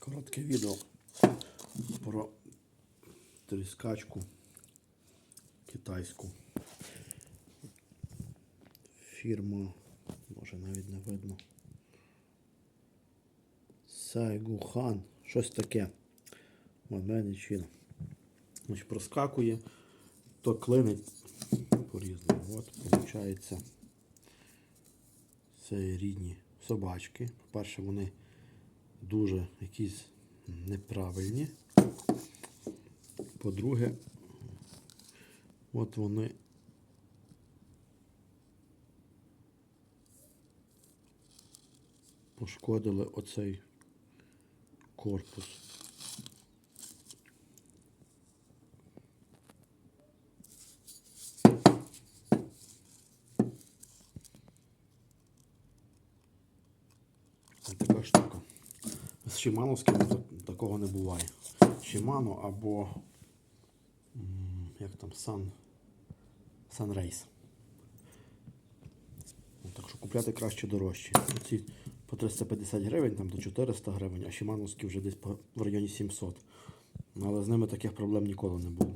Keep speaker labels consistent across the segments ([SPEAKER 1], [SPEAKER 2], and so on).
[SPEAKER 1] Коротке відео про тріскачку китайську. Фірма, може навіть не видно. Сайгухан. Щось таке. Манменічина. Значить, проскакує, то клинить по-різному. От, виходить, це рідні собачки. По-перше, вони дуже якісь неправильні. По-друге, от вони пошкодили оцей корпус. Така штука. Шимановським такого не буває. Shimano або як там Sun, Sunrace. Так що купляти краще дорожче. Ці по 350 гривень, там до 400 гривень, а Шимановські вже десь в районі 700. Ну, Але з ними таких проблем ніколи не було.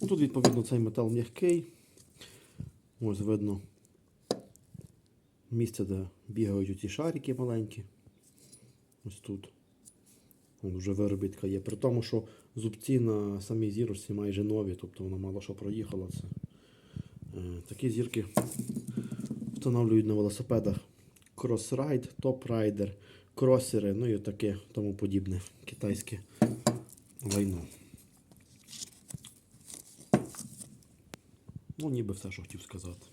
[SPEAKER 1] Ну, тут, відповідно, цей метал м'який. Ось видно місце, де бігають ці шарики маленькі. Ось тут. Вон вже виробітка є. При тому, що зубці на самій зірочці майже нові, тобто вона мало що проїхала. Це. Е, такі зірки встановлюють на велосипедах Top Rider, кросери, ну і таке тому подібне китайське лайно. Ну, ніби все, що хотів сказати.